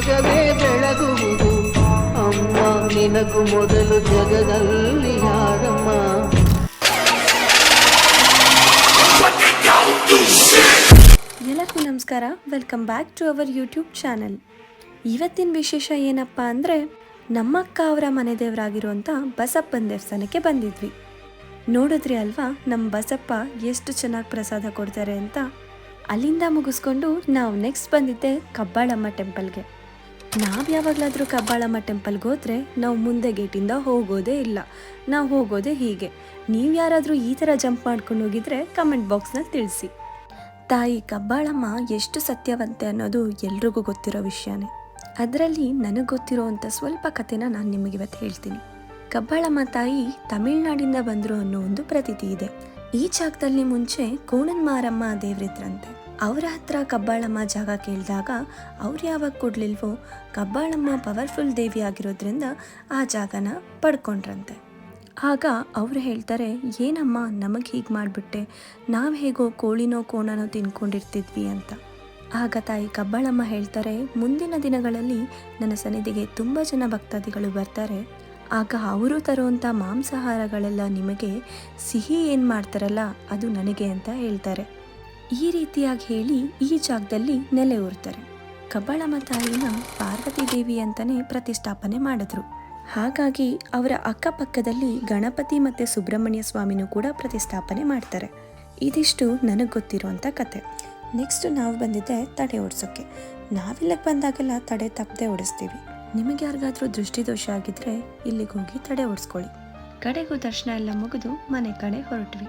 ಜಗವೇ ಬೆಳಗುವುದು. ಅಮ್ಮ, ನಿನಗೂ ಮೊದಲು ಜಗದಲ್ಲಿ ಯಾರಮ್ಮ? ಎಲ್ಲರಿಗೂ ನಮಸ್ಕಾರ. Welcome back to our YouTube channel ಇವತ್ತಿನ ವಿಶೇಷ ಏನಪ್ಪ ಅಂದರೆ, ನಮ್ಮಕ್ಕ ಅವರ ಮನೆ ದೇವರಾಗಿರುವಂಥ ಬಸಪ್ಪನ ದೇವಸ್ಥಾನಕ್ಕೆ ಬಂದಿದ್ವಿ. ನೋಡಿದ್ರಿ ಅಲ್ವಾ ನಮ್ಮ ಬಸಪ್ಪ ಎಷ್ಟು ಚೆನ್ನಾಗಿ ಪ್ರಸಾದ ಕೊಡ್ತಾರೆ ಅಂತ. ಅಲ್ಲಿಂದ ಮುಗಿಸ್ಕೊಂಡು ನಾವು ನೆಕ್ಸ್ಟ್ ಬಂದಿದ್ದೆ ಕಬ್ಬಾಳಮ್ಮ ಟೆಂಪಲ್ಗೆ ನಾವು ಯಾವಾಗಲಾದರೂ ಕಬ್ಬಾಳಮ್ಮ ಟೆಂಪಲ್ಗೆ ಹೋದರೆ ನಾವು ಮುಂದೆ ಗೇಟಿಂದ ಹೋಗೋದೇ ಇಲ್ಲ. ನಾವು ಹೋಗೋದೇ ಹೀಗೆ. ನೀವು ಯಾರಾದರೂ ಈ ಥರ ಜಂಪ್ ಮಾಡ್ಕೊಂಡು ಹೋಗಿದ್ರೆ ಕಮೆಂಟ್ ಬಾಕ್ಸ್ನಲ್ಲಿ ತಿಳಿಸಿ. ತಾಯಿ ಕಬ್ಬಾಳಮ್ಮ ಎಷ್ಟು ಸತ್ಯವಂತೆ ಅನ್ನೋದು ಎಲ್ರಿಗೂ ಗೊತ್ತಿರೋ ವಿಷಯನೇ. ಅದರಲ್ಲಿ ನನಗೆ ಗೊತ್ತಿರೋವಂಥ ಸ್ವಲ್ಪ ಕಥೆನ ನಾನು ನಿಮಗೆ ಇವತ್ತು ಹೇಳ್ತೀನಿ. ಕಬ್ಬಾಳಮ್ಮ ತಾಯಿ ತಮಿಳ್ನಾಡಿಂದ ಬಂದರು ಅನ್ನೋ ಒಂದು ಪ್ರತೀತಿ ಇದೆ. ಈ ಜಾಗದಲ್ಲಿ ಮುಂಚೆ ಕೋಣನ್ ಮಾರಮ್ಮ ದೇವ್ರಿದ್ರಂತೆ. ಅವರ ಹತ್ರ ಕಬ್ಬಾಳಮ್ಮ ಜಾಗ ಕೇಳಿದಾಗ ಅವ್ರು ಯಾವಾಗ ಕೊಡ್ಲಿಲ್ವೋ, ಕಬ್ಬಾಳಮ್ಮ ಪವರ್ಫುಲ್ ದೇವಿ ಆಗಿರೋದ್ರಿಂದ ಆ ಜಾಗನ ಪಡ್ಕೊಂಡ್ರಂತೆ. ಆಗ ಅವ್ರು ಹೇಳ್ತಾರೆ, ಏನಮ್ಮ, ನಮಗೆ ಹೀಗೆ ಮಾಡಿಬಿಟ್ಟೆ? ನಾವು ಹೇಗೋ ಕೋಳಿನೋ, ಕೋಣನೋ ತಿನ್ಕೊಂಡಿರ್ತಿದ್ವಿ ಅಂತ. ಆಗ ತಾಯಿ ಕಬ್ಬಾಳಮ್ಮ ಹೇಳ್ತಾರೆ, ಮುಂದಿನ ದಿನಗಳಲ್ಲಿ ನನ್ನ ಸನ್ನಿಧಿಗೆ ತುಂಬ ಜನ ಭಕ್ತಾದಿಗಳು ಬರ್ತಾರೆ. ಆಗ ಅವರು ತರುವಂಥ ಮಾಂಸಾಹಾರಗಳೆಲ್ಲ ನಿಮಗೆ ಸಿಹಿ ಏನು ಮಾಡ್ತಾರಲ್ಲ ಅದು ನನಗೆ ಅಂತ ಹೇಳ್ತಾರೆ. ಈ ರೀತಿಯಾಗಿ ಹೇಳಿ ಈ ಜಾಗದಲ್ಲಿ ನೆಲೆ ಊರ್ತಾರೆ ಕಬ್ಬಳಮ್ಮ ತಾಯಿನ ಪಾರ್ವತಿ ದೇವಿ ಅಂತಲೇ ಪ್ರತಿಷ್ಠಾಪನೆ ಮಾಡಿದ್ರು. ಹಾಗಾಗಿ ಅವರ ಅಕ್ಕಪಕ್ಕದಲ್ಲಿ ಗಣಪತಿ ಮತ್ತು ಸುಬ್ರಹ್ಮಣ್ಯ ಸ್ವಾಮಿನೂ ಕೂಡ ಪ್ರತಿಷ್ಠಾಪನೆ ಮಾಡ್ತಾರೆ. ಇದಿಷ್ಟು ನನಗೆ ಗೊತ್ತಿರುವಂಥ ಕತೆ. ನೆಕ್ಸ್ಟ್ ನಾವು ಬಂದಿದ್ದೆ ತಡೆ ಓಡಿಸೋಕ್ಕೆ. ನಾವಿಲ್ಲಕ್ಕೆ ಬಂದಾಗೆಲ್ಲ ತಡೆ ತಪ್ಪದೆ ಓಡಿಸ್ತೀವಿ. ನಿಮಗೆ ಯಾರಿಗಾದರೂ ದೃಷ್ಟಿದೋಷ ಆಗಿದ್ರೆ ಇಲ್ಲಿಗೆ ಹೋಗಿ ತಡೆ ಓಡಿಸ್ಕೊಳ್ಳಿ. ಕಡೆಗೂ ದರ್ಶನ ಎಲ್ಲ ಮುಗಿದು ಮನೆ ಕಡೆ ಹೊರಟ್ವಿ.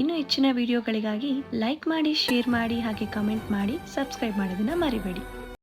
ಇನ್ನು ಹೆಚ್ಚಿನ ವಿಡಿಯೋಗಳಿಗಾಗಿ ಲೈಕ್ ಮಾಡಿ ಶೇರ್ ಮಾಡಿ, ಹಾಗೆ ಕಮೆಂಟ್ ಮಾಡಿ ಸಬ್ಸ್ಕ್ರೈಬ್ ಮಾಡೋದನ್ನ ಮರಿಬೇಡಿ.